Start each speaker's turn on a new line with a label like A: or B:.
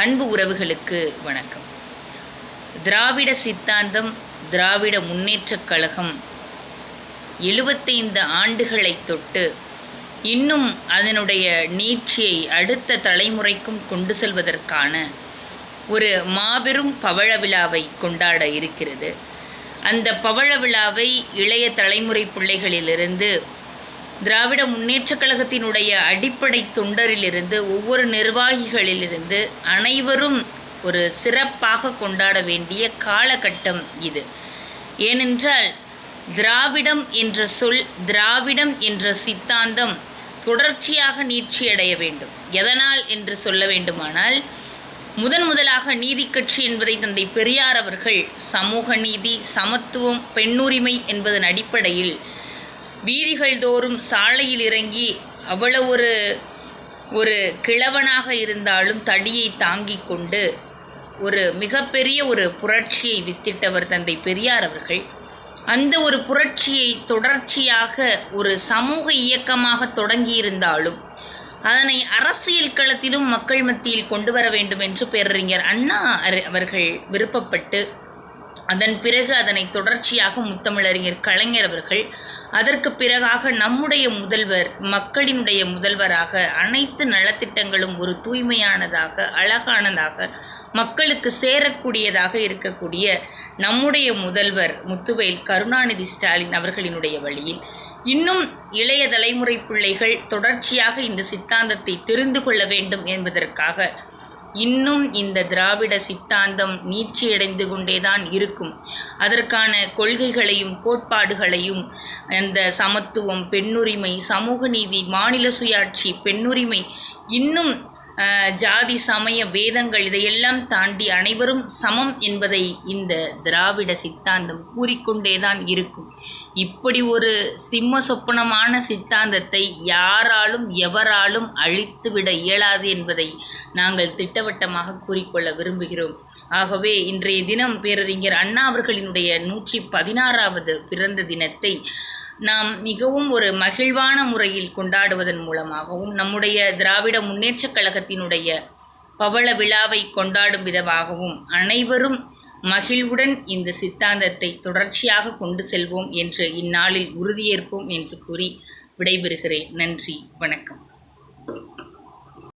A: அன்பு உறவுகளுக்கு வணக்கம். திராவிட சித்தாந்தம் திராவிட முன்னேற்றக் கழகம் எழுபத்தைந்து ஆண்டுகளை தொட்டு இன்னும் அதனுடைய நீட்சியை அடுத்த தலைமுறைக்கும் கொண்டு செல்வதற்கான ஒரு மாபெரும் பவழ விழாவை கொண்டாட இருக்கிறது. அந்த பவழ விழாவை இளைய தலைமுறை பிள்ளைகளிலிருந்து திராவிட முன்னேற்றக் கழகத்தினுடைய அடிப்படை தொண்டரிலிருந்து ஒவ்வொரு நிர்வாகிகளிலிருந்து அனைவரும் ஒரு சிறப்பாக கொண்டாட வேண்டிய காலகட்டம் இது. ஏனென்றால் திராவிடம் என்ற சொல் திராவிடம் என்ற சித்தாந்தம் தொடர்ச்சியாக நீட்சியடைய வேண்டும். எதனால் என்று சொல்ல வேண்டுமானால் முதன் முதலாக நீதி கட்சி என்பதை தந்தை பெரியார் அவர்கள் சமூக நீதி சமத்துவம் பெண்ணுரிமை என்பதன் அடிப்படையில் வீதிகள் தோறும் சாலையில் இறங்கி அவ்வளவு ஒரு ஒரு கிழவனாக இருந்தாலும் தடியை தாங்கிக் கொண்டு ஒரு மிகப்பெரிய ஒரு புரட்சியை வித்திட்டவர் தந்தை பெரியார் அவர்கள். அந்த ஒரு புரட்சியை தொடர்ச்சியாக ஒரு சமூக இயக்கமாக தொடங்கியிருந்தாலும் அதனை அரசியல் களத்திலும் மக்கள் மத்தியில் கொண்டு வர வேண்டும் என்று பேரறிஞர் அண்ணா அவர்கள் விருப்பப்பட்டு அதன் பிறகு அதனை தொடர்ச்சியாக முத்தமிழறிஞர் கலைஞர் அவர்கள் அதற்கு பிறகாக நம்முடைய முதல்வர் மக்களினுடைய முதல்வராக அனைத்து நலத்திட்டங்களும் ஒரு தூய்மையானதாக அழகானதாக மக்களுக்கு சேரக்கூடியதாக இருக்கக்கூடிய நம்முடைய முதல்வர் முத்துவேல் கருணாநிதி ஸ்டாலின் அவர்களினுடைய வழியில். இன்னும் இளைய தலைமுறை பிள்ளைகள் தொடர்ச்சியாக இந்த சித்தாந்தத்தை தெரிந்து கொள்ள வேண்டும் என்பதற்காக இன்னும் இந்த திராவிட சித்தாந்தம் நீட்சியடைந்து கொண்டேதான் இருக்கும். அதற்கான கொள்கைகளையும் கோட்பாடுகளையும் அந்த சமத்துவம் பெண்ணுரிமை சமூக நீதி மாநில சுயாட்சி பெண்ணுரிமை இன்னும் ஜாதி சமய வேதங்கள் இதையெல்லாம் தாண்டி அனைவரும் சமம் என்பதை இந்த திராவிட சித்தாந்தம் கூறிக்கொண்டே தான் இருக்கும். இப்படி ஒரு சிம்ம சொப்பனமான சித்தாந்தத்தை யாராலும் எவராலும் அழித்துவிட இயலாது என்பதை நாங்கள் திட்டவட்டமாக கூறிக்கொள்ள விரும்புகிறோம். ஆகவே இன்றைய தினம் பேரறிஞர் அண்ணா அவர்களினுடைய நூற்றி பதினாறாவது பிறந்த தினத்தை நாம் மிகவும் ஒரு மகிழ்வான முறையில் கொண்டாடுவதன் மூலமாகவும் நம்முடைய திராவிட முன்னேற்றக் கழகத்தினுடைய பவள விழாவை கொண்டாடும் விதமாகவும் அனைவரும் மகிழ்வுடன் இந்த சித்தாந்தத்தை தொடர்ச்சியாக கொண்டு செல்வோம் என்று இந்நாளில் உறுதியேற்போம் என்று கூறி விடைபெறுகிறேன். நன்றி வணக்கம்.